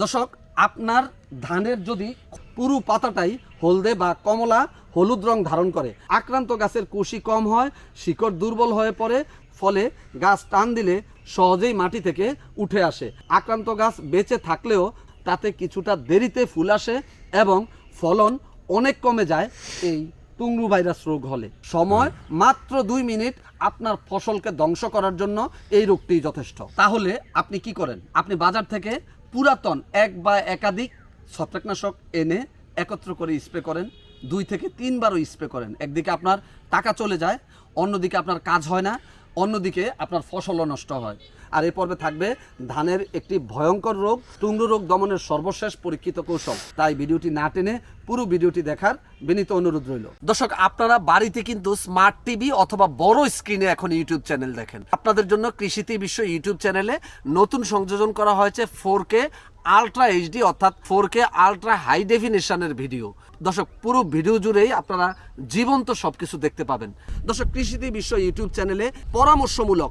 দর্শক, আপনার ধানের যদি পুরু পাতাটাই হলদে বা কমলা, হলুদ রং ধারণ করে, আক্রান্ত গাছের কুশি কম হয়, শিকড় দুর্বল হয়ে পড়ে, ফলে গাছ টান দিলে সহজেই মাটি থেকে উঠে আসে। আক্রান্ত গাছ বেঁচে থাকলেও তাতে কিছুটা দেরিতে ফুল আসে এবং ফলন অনেক কমে যায় এই টুংরু ভাইরাস রোগ হলে। সময় মাত্র দুই মিনিট আপনার ফসলকে ধ্বংস করার জন্য এই রোগটি যথেষ্ট। তাহলে আপনি কি করেন? আপনি বাজার থেকে পুরাতন, এক বা একাধিক ছত্রাকনাশক এনে একত্র করে স্প্রে করেন, দুই থেকে তিনবারও স্প্রে করেন। একদিকে আপনার টাকা চলে যায়, অন্যদিকে আপনার কাজ হয় না, অন্যদিকে আপনার ফসলও নষ্ট হয়। আর এ পর্বে থাকবে ধানের একটি ভয়ঙ্কর রোগ, তুঙ্গ রোগ দমনের সর্বশেষ পরীক্ষিত কৌশল। তাই ভিডিওটি না টেনে পুরো ভিডিওটি দেখার বিনীত অনুরোধ রইল। দর্শক, আপনারা বাড়িতে কিন্তু স্মার্ট টিভি অথবা বড় স্ক্রিনে এখন ইউটিউব চ্যানেল দেখেন। আপনাদের জন্য কৃষিতে বিশ্ব ইউটিউব চ্যানেলে নতুন সংযোজন করা হয়েছে ফোর কে আলট্রা এইচডি অর্থাৎ ফোর কে আলট্রা হাই ডেফিনেশনের ভিডিও দর্শক, পুরো ভিডিও জুড়েই আপনারা জীবন্ত সবকিছু দেখতে পাবেন। দর্শক কৃষিতে বিশ্ব ইউটিউব চ্যানেলে পরামর্শমূলক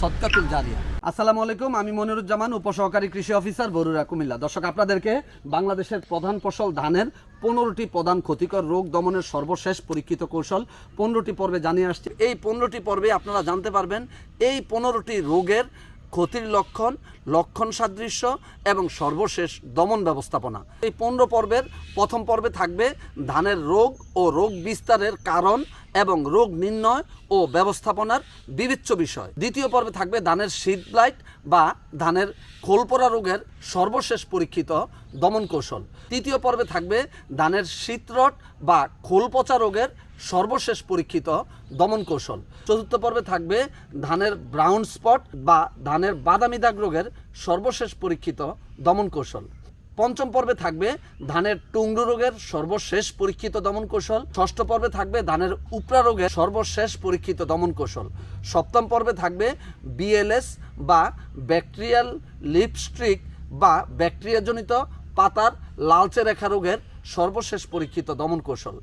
সৎকাতুল জারিয়া। আসসালামু আলাইকুম, আমি মনিরুজ্জামান, উপসহকারী কৃষি অফিসার বরুরা কুমিল্লা। দর্শক, আপনাদেরকে বাংলাদেশের প্রধান ফসল ধানের পনেরোটি প্রধান ক্ষতিকর রোগ দমনের সর্বশেষ পরীক্ষিত কৌশল পনেরোটি পর্বে জানিয়ে আসছি। এই পনেরোটি পর্বে আপনারা জানতে পারবেন, এই পনেরোটি রোগের ক্ষতির লক্ষণ লক্ষণ সাদৃশ্য এবং সর্বশেষ দমন ব্যবস্থাপনা। এই পনেরো পর্বের প্রথম পর্বে থাকবে ধানের রোগ ও রোগ বিস্তারের কারণ এবং রোগ নির্ণয় ও ব্যবস্থাপনার বিবেচ্য বিষয়। দ্বিতীয় পর্বে থাকবে ধানের শীত ব্লাইট বা ধানের খোলপরা রোগের সর্বশেষ পরীক্ষিত দমন কৌশল। তৃতীয় পর্বে থাকবে ধানের শীতরট বা খোলপচা রোগের সর্বশেষ পরীক্ষিত দমন কৌশল। চতুর্থ পর্বে থাকবে ধানের ব্রাউন স্পট বা ধানের বাদামি দাগ রোগের সর্বশেষ পরীক্ষিত দমন কৌশল। পঞ্চম পর্বে থাকবে ধানের টুংরু রোগের সর্বশেষ পরীক্ষিত দমন কৌশল। ষষ্ঠ পর্বে থাকবে ধানের উপরা রোগের সর্বশেষ পরীক্ষিত দমন কৌশল। সপ্তম পর্বে থাকবে বিএলএস বা ব্যাকটেরিয়াল লিপস্ট্রিক বা ব্যাকটেরিয়াজনিত পাতার লালচে রেখা রোগের সর্বশেষ পরীক্ষিত দমন কৌশল।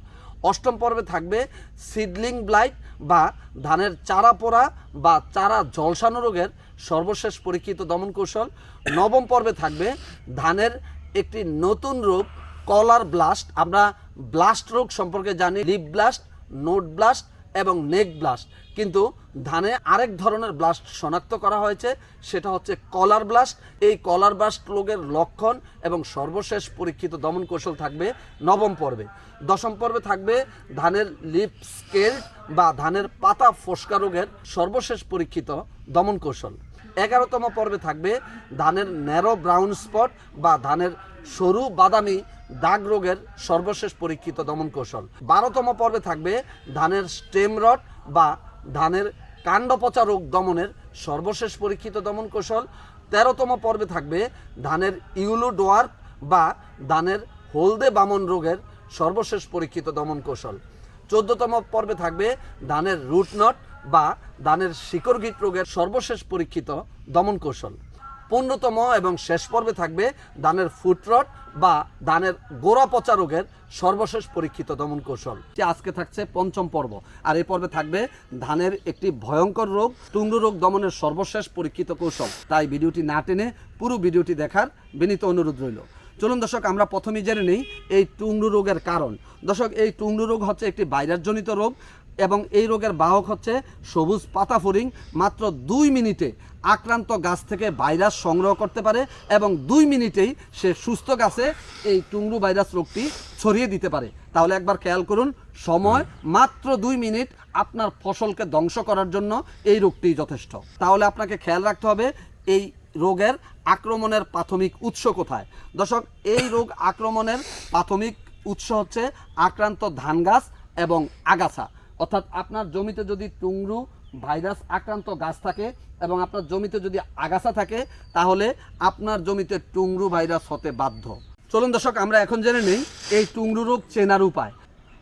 অষ্টম পর্বে থাকবে সিডলিং ব্লাইট বা ধানের চারা পোড়া বা চারা ঝলসানো রোগের সর্বশেষ পরীক্ষিত দমন কৌশল। নবম পর্বে থাকবে ধানের একটি নতুন রোগ, কলার ব্লাস্ট। আমরা ব্লাস্ট রোগ সম্পর্কে জানি, লিপ ব্লাস্ট, নোট ব্লাস্ট এবং নেক ব্লাস্ট। কিন্তু ধানে আরেক ধরনের ব্লাস্ট শনাক্ত করা হয়েছে, সেটা হচ্ছে কলার ব্লাস্ট এই কলার ব্লাস্ট রোগের লক্ষণ এবং সর্বশেষ পরীক্ষিত দমন কৌশল থাকবে নবম পর্বে। দশম পর্বে থাকবে ধানের লিপ স্কেল বা ধানের পাতা ফোসকা রোগের সর্বশেষ পরীক্ষিত দমন কৌশল। এগারোতম পর্বে থাকবে ধানের ন্যারো ব্রাউন স্পট বা ধানের সরু বাদামি দাগ রোগের সর্বশেষ পরীক্ষিত দমন কৌশল। বারোতম পর্বে থাকবে ধানের স্টেম রড বা ধানের কাণ্ড পচা রোগ দমনের সর্বশেষ পরীক্ষিত দমন কৌশল তেরোতম পর্বে থাকবে ধানের ইউলো ডোয়ার বা ধানের হলদে বামন রোগের সর্বশেষ পরীক্ষিত দমন কৌশল। চোদ্দতম পর্বে থাকবে ধানের রুটনট বা ধানের শিকড়গিট রোগের সর্বশেষ পরীক্ষিত দমন কৌশল। পনেরোতম এবং শেষ পর্বে থাকবে ধানের ফুটরট বা ধানের গোড়া পচা রোগের সর্বশেষ পরীক্ষিত দমন কৌশল। আজকে থাকছে পঞ্চম পর্ব। আর এই পর্বে থাকবে ধানের একটি ভয়ঙ্কর রোগ টুংরু রোগ দমনের সর্বশেষ পরীক্ষিত কৌশল। তাই ভিডিওটি না টেনে পুরো ভিডিওটি দেখার বিনীত অনুরোধ রইল। চলুন দর্শক, আমরা প্রথমেই জেনে নেই এই টুংরু রোগের কারণ। দর্শক, এই টুংরু রোগ হচ্ছে একটি ভাইরাসজনিত রোগ। এবং এই রোগের বাহক হচ্ছে সবুজ পাতা ফড়িং মাত্র দুই মিনিটে আক্রান্ত গাছ থেকে ভাইরাস সংগ্রহ করতে পারে এবং দুই মিনিটেই সে সুস্থ গাছে এই টুংরু ভাইরাস রোগটি ছড়িয়ে দিতে পারে। তাহলে একবার খেয়াল করুন, সময় মাত্র দুই মিনিট আপনার ফসলকে ধ্বংস করার জন্য এই রোগটি যথেষ্ট। তাহলে আপনাকে খেয়াল রাখতে হবে, এই রোগের আক্রমণের প্রাথমিক উৎস কোথায়? দর্শক, এই রোগ আক্রমণের প্রাথমিক উৎস হচ্ছে আক্রান্ত ধান গাছ এবং আগাছা। অর্থাৎ আপনার জমিতে যদি টুংরু ভাইরাস আক্রান্ত গাছ থাকে এবং আপনার জমিতে যদি আগাছা থাকে, তাহলে আপনার জমিতে টুংরু ভাইরাস হতে বাধ্য। চলুন দর্শক, আমরা এখন জেনে নেই এই টুংরু রোগ চেনার উপায়।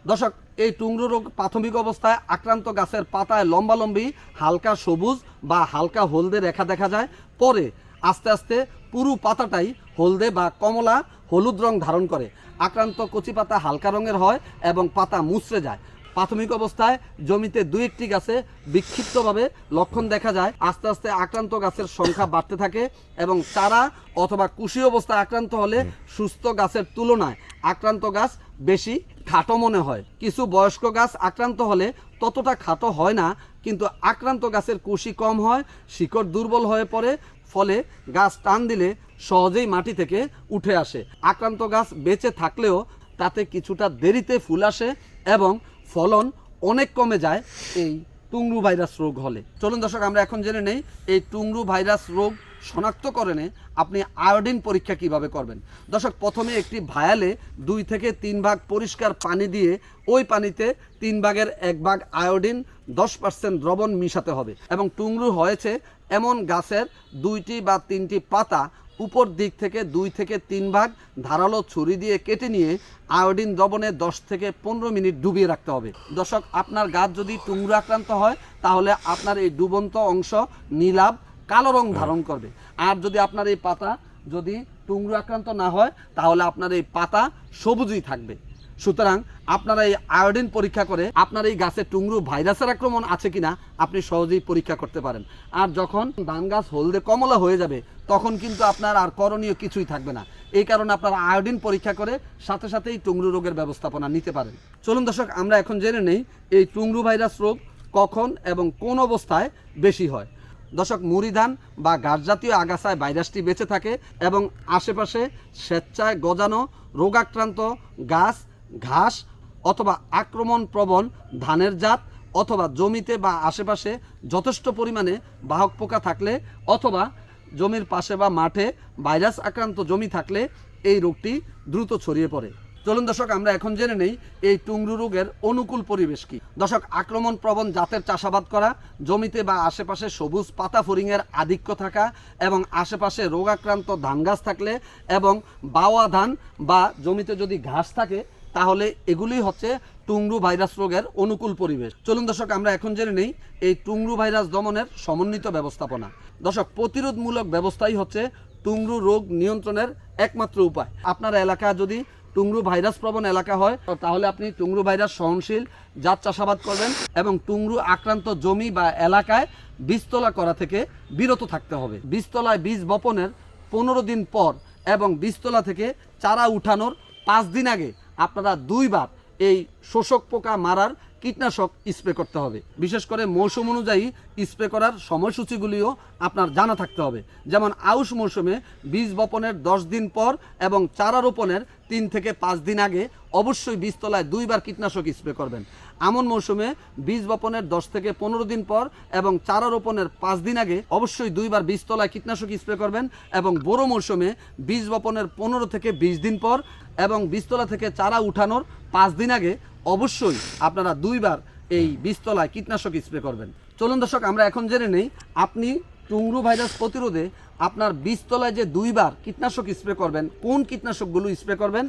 দর্শক, এই টুংরু রোগ প্রাথমিক অবস্থায় আক্রান্ত গাছের পাতায় লম্বালম্বি, হালকা সবুজ বা হালকা হলদে রেখা দেখা যায়। পরে আস্তে আস্তে পুরো পাতাটাই হলদে বা কমলা, হলুদ রং ধারণ করে। আক্রান্ত কচি পাতা হালকা রঙের হয় এবং পাতা মুচড়ে যায়। প্রাথমিক অবস্থায় জমিতে দুই একটি গাছে বিক্ষিপ্তভাবে লক্ষণ দেখা যায়। আস্তে আস্তে আক্রান্ত গাছের সংখ্যা বাড়তে থাকে এবং চারা অথবা কুশি অবস্থায় আক্রান্ত হলে সুস্থ গাছের তুলনায় আক্রান্ত গাছ বেশি খাটো মনে হয়। কিছু বয়স্ক গাছ আক্রান্ত হলে ততটা খাটো হয় না কিন্তু আক্রান্ত গাছের কুশি কম হয় শিকড় দুর্বল হয়ে পড়ে ফলে গাছ টান দিলে সহজেই মাটি থেকে উঠে আসে। আক্রান্ত গাছ বেঁচে থাকলেও তাতে কিছুটা দেরিতে ফুল আসে এবং ফলন অনেক কমে যায় এই টুংরু ভাইরাস রোগ হলে। চলুন দর্শক, আমরা এখন জেনে নেই এই টুংরু ভাইরাস রোগ শনাক্তকরণে আপনি আয়োডিন পরীক্ষা কীভাবে করবেন। দর্শক, প্রথমে একটি ভায়ালে দুই থেকে তিন ভাগ পরিষ্কার পানি দিয়ে ওই পানিতে তিন ভাগের এক ভাগ আয়োডিন, দশ পার্সেন্ট দ্রবণ মিশাতে হবে এবং টুংরু হয়েছে এমন গাছের দুইটি বা তিনটি পাতা উপর দিক থেকে দুই থেকে তিন ভাগ ধারালো ছুরি দিয়ে কেটে নিয়ে আয়োডিন দ্রবণে দশ থেকে পনেরো মিনিট ডুবিয়ে রাখতে হবে। দর্শক, আপনার গাছ যদি টুংরু আক্রান্ত হয়, তাহলে আপনার এই ডুবন্ত অংশ নীলাভ কালো রং ধারণ করবে। আর যদি আপনার এই পাতা যদি টুংরু আক্রান্ত না হয়, তাহলে আপনার এই পাতা সবুজই থাকবে। সুতরাং আপনারা এই আয়োডিন পরীক্ষা করে আপনার এই গাছে টুংরু ভাইরাসের আক্রমণ আছে কিনা আপনি সহজেই পরীক্ষা করতে পারেন। আর যখন ধান গাছ হলদে কমলা হয়ে যাবে, তখন কিন্তু আপনার আর করণীয় কিছুই থাকবে না। এই কারণে আপনারা আয়োডিন পরীক্ষা করে সাথে সাথেই টুংরু রোগের ব্যবস্থাপনা নিতে পারেন। চলুন দর্শক, আমরা এখন জেনে নেই এই টুংরু ভাইরাস রোগ কখন এবং কোন অবস্থায় বেশি হয়। দর্শক, মুড়ি ধান বা গাছ জাতীয় আগাছায় ভাইরাসটি বেঁচে থাকে এবং আশেপাশে স্বেচ্ছায় গজানো রোগাক্রান্ত গাছ ঘাস অথবা আক্রমণ প্রবণ ধানের জাত অথবা জমিতে বা আশেপাশে যথেষ্ট পরিমাণে বাহক পোকা থাকলে অথবা জমির পাশে বা মাঠে ভাইরাস আক্রান্ত জমি থাকলে এই রোগটি দ্রুত ছড়িয়ে পড়ে। চলুন দর্শক, আমরা এখন জেনে নেই এই টুংরু রোগের অনুকূল পরিবেশ কি। দর্শক, আক্রমণ প্রবণ জাতের চাষাবাদ করা, জমিতে বা আশেপাশে সবুজ পাতা ফরিংয়ের আধিক্য থাকা এবং আশেপাশে রোগাক্রান্ত ধান গাছ থাকলে এবং বাওয়া ধান বা জমিতে যদি ঘাস থাকে তাহলে এগুলি হচ্ছে টুংরু ভাইরাস রোগের অনুকূল পরিবেশ। চলুন দর্শক, আমরা এখন জেনে নেই এই টুংরু ভাইরাস দমনের সমন্বিত ব্যবস্থাপনা। দর্শক, প্রতিরোধমূলক ব্যবস্থাই হচ্ছে টুংরু রোগ নিয়ন্ত্রণের একমাত্র উপায়। আপনার এলাকা যদি টুংরু ভাইরাস প্রবণ এলাকা হয়, তাহলে আপনি টুংরু ভাইরাস সহনশীল, জাত চাষাবাদ করবেন এবং টুংরু আক্রান্ত জমি বা এলাকায় বীজতলা করা থেকে বিরত থাকতে হবে। বীজতলায় বীজ বপনের পনেরো দিন পর এবং বীজতলা থেকে চারা উঠানোর পাঁচ দিন আগে আপনারা দুইবার এই শোষক পোকা মারার কীটনাশক স্প্রে করতে হবে। বিশেষ করে মৌসুম অনুযায়ী স্প্রে করার সময়সূচিগুলিও আপনার জানা থাকতে হবে। যেমন আউশ মৌসুমে বীজ বপনের দশ দিন পর এবং চারা রোপণের তিন থেকে পাঁচ দিন আগে অবশ্যই বীজতলায় দুইবার কীটনাশক স্প্রে করবেন। আমন মৌসুমে বীজ বপনের দশ থেকে পনেরো দিন পর এবং চারা রোপণের পাঁচ দিন আগে অবশ্যই দুইবার বীজতলায় কীটনাশক স্প্রে করবেন এবং বোরো মৌসুমে বীজ বপনের পনেরো থেকে বিশ দিন পর এবং বীজতলা থেকে চারা উঠানোর পাঁচ দিন আগে অবশ্যই আপনারা দুইবার এই বীজতলায় কীটনাশক স্প্রে করবেন। চলুন দর্শক, আমরা এখন জেনে নেই, আপনি টুংরু ভাইরাস প্রতিরোধে আপনার বীজতলায় যে দুইবার কীটনাশক স্প্রে করবেন, কোন কীটনাশকগুলো স্প্রে করবেন?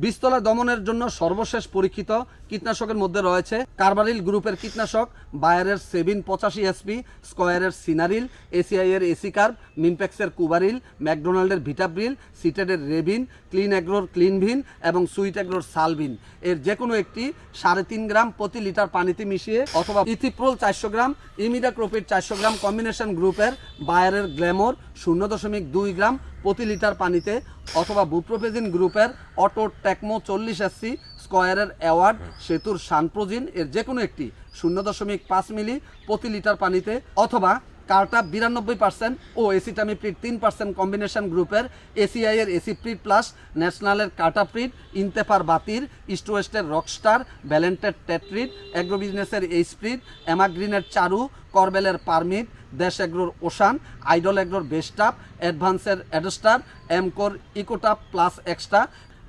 বীজতলা দমনের জন্য সর্বশেষ পরীক্ষিত কীটনাশকের মধ্যে রয়েছে কার্বারিল গ্রুপের কীটনাশক, বায়ারের সেভিন পঁচাশি এসপি, স্কয়ারের সিনারিল, এসিআইয়ের এসিকার্ভ মিমপ্যাক্সের কুবারিল, ম্যাকডোনাল্ডের ভিটাব্রিল, সিটেডের রেভিন, ক্লিন অ্যাগ্রোর ক্লিনভিন এবং সুইট অ্যাগ্রোর সালভিন। এর যে কোনো একটি সাড়ে তিন গ্রাম প্রতি লিটার পানিতে মিশিয়ে অথবা ইথিপ্রোল চারশো গ্রাম, ইমিডাক্রোপিড চারশো গ্রাম কম্বিনেশন গ্রুপের বায়ারের গ্ল্যামোর শূন্য দশমিক দুই গ্রাম প্রতি লিটার পানিতে অথবা বুপ্রোফেজিন গ্রুপের অটো ট্যাকমো চল্লিশ এসসি স্কোয়ারের অ্যাওয়ার্ড, সেতুর সানপ্রোজিন, এর যে কোনো একটি, শূন্য দশমিক পাঁচ মিলি প্রতি লিটার পানিতে অথবা কার্টা বিরানব্বই পার্সেন্ট ও এসিটামিপ্রিড তিন পার্সেন্ট কম্বিনেশন গ্রুপের এসিআই এর এসিপ্রিড প্লাস ন্যাশনালের কার্টাপ্রিড ইন্তেফার বাতির ইস্ট ওয়েস্টের রকস্টার ব্যালেন্টের টেট্রিড অ্যাগ্রো বিজনেসের এইসপ্রিড এমাগ্রিনের চারু করবেলের পারমিট দেশ এগ্রোর ওশান আইডল এগ্রোর বেস্টাপ অ্যাডভান্সের অ্যাডোস্টার এমকোর ইকোটাপ প্লাস এক্সট্রা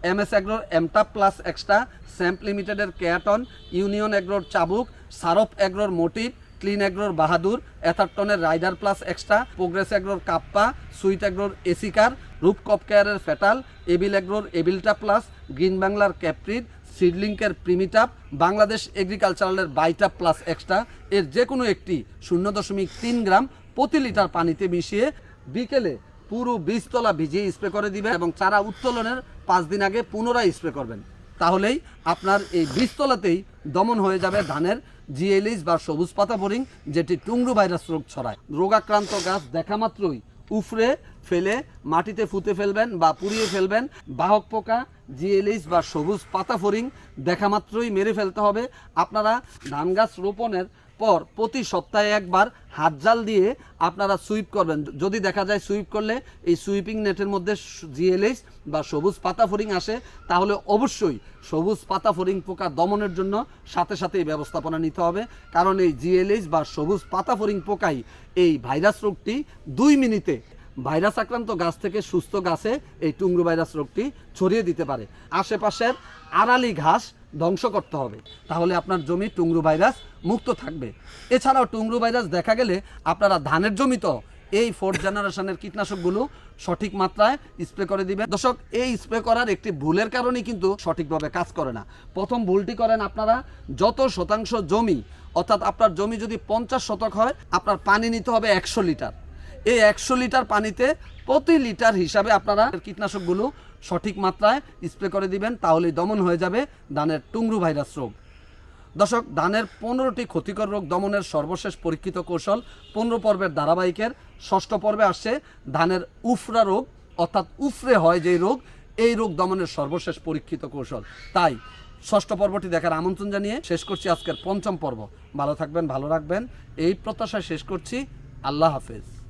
এম এস এগ্রোর এমটাপ প্লাস এক্সট্রা স্যাম্প লিমিটেডের কেয়াটন ইউনিয়ন এগ্রোর চাবুক সারফ এগ্রোর মোটিভ ক্লিন এগ্রোর বাহাদুর, এথারটনের রাইডার প্লাস এক্সট্রা, প্রোগ্রেস এগ্রোর কাপ্পা, সুইট এগ্রোর এসিকার রূপকপ কেয়ারের ফেটাল, এবিল এগ্রোর এবিলটা প্লাস, গ্রিন বাংলার ক্যাপ্রিড, সিডলিংকের প্রিমিটাপ, বাংলাদেশ এগ্রিকালচারালের বাইটাপ প্লাস এক্সট্রা, এর যে কোনো একটি শূন্য দশমিক তিন গ্রাম প্রতি লিটার পানিতে মিশিয়ে বিকেলে পুরো বীজতলা ভিজিয়ে স্প্রে করে দিবেন এবং চারা উত্তোলনের পাঁচ দিন আগে পুনরায় স্প্রে করবেন। তাহলেই আপনার এই বীজতলাতেই দমন হয়ে যাবে ধানের জিএলিস বা সবুজ পাতা বোরিং, যেটি টুংরু ভাইরাস রোগ ছড়ায়। রোগাক্রান্ত গাছ দেখা মাত্রই উফরে ফেলে, মাটিতে ফুতে ফেলবেন বা পুড়িয়ে ফেলবেন। বাহক পোকা জিএলএস বা সবুজ পাতা ফরিং দেখা মাত্রই মেরে ফেলতে হবে। আপনারা ধান গাছ রোপণের পর প্রতি সপ্তাহে একবার হাত জাল দিয়ে আপনারা সুইপ করবেন। যদি দেখা যায় সুইপ করলে এই সুইপিং নেটের মধ্যে জিএলএস বা সবুজ পাতা ফরিং আসে, তাহলে অবশ্যই সবুজ পাতা ফরিং পোকা দমনের জন্য সাথে সাথে এই ব্যবস্থাপনা নিতে হবে। কারণ এই জিএলএস বা সবুজ পাতা ফরিং পোকাই এই ভাইরাস রোগটি দুই মিনিটে ভাইরাস আক্রান্ত গাছ থেকে সুস্থ গাছে এই টুংরু ভাইরাস রোগটি ছড়িয়ে দিতে পারে। আশেপাশের আড়ালি ঘাস ধ্বংস করতে হবে। তাহলে আপনার জমি টুংরু ভাইরাস মুক্ত থাকবে। এছাড়াও টুংরু ভাইরাস দেখা গেলে আপনারা ধানের জমি তো এই ফোর্থ জেনারেশনের কীটনাশকগুলো সঠিক মাত্রায় স্প্রে করে দিবেন। দর্শক, এই স্প্রে করার একটি ভুলের কারণেই কিন্তু সঠিকভাবে কাজ করে না। প্রথম ভুলটি করেন আপনারা, যত শতাংশ জমি, অর্থাৎ আপনার জমি যদি পঞ্চাশ শতক হয়, আপনার পানি নিতে হবে একশো লিটার। এই একশো লিটার পানিতে প্রতি লিটার হিসাবে আপনারা কীটনাশকগুলো সঠিক মাত্রায় স্প্রে করে দিবেন, তাহলেই দমন হয়ে যাবে ধানের টুংরু ভাইরাস রোগ। দর্শক ধানের পনেরোটি ক্ষতিকর রোগ দমনের সর্বশেষ পরীক্ষিত কৌশল পনেরো পর্বের ধারাবাহিকের ষষ্ঠ পর্বে আসছে ধানের উফরা রোগ, অর্থাৎ উফরে হয় যেই রোগ, এই রোগ দমনের সর্বশেষ পরীক্ষিত কৌশল। তাই ষষ্ঠ পর্বটি দেখার আমন্ত্রণ জানিয়ে শেষ করছি আজকের পঞ্চম পর্ব। ভালো থাকবেন, ভালো রাখবেন। এই প্রত্যাশায় শেষ করছি। আল্লাহ হাফেজ।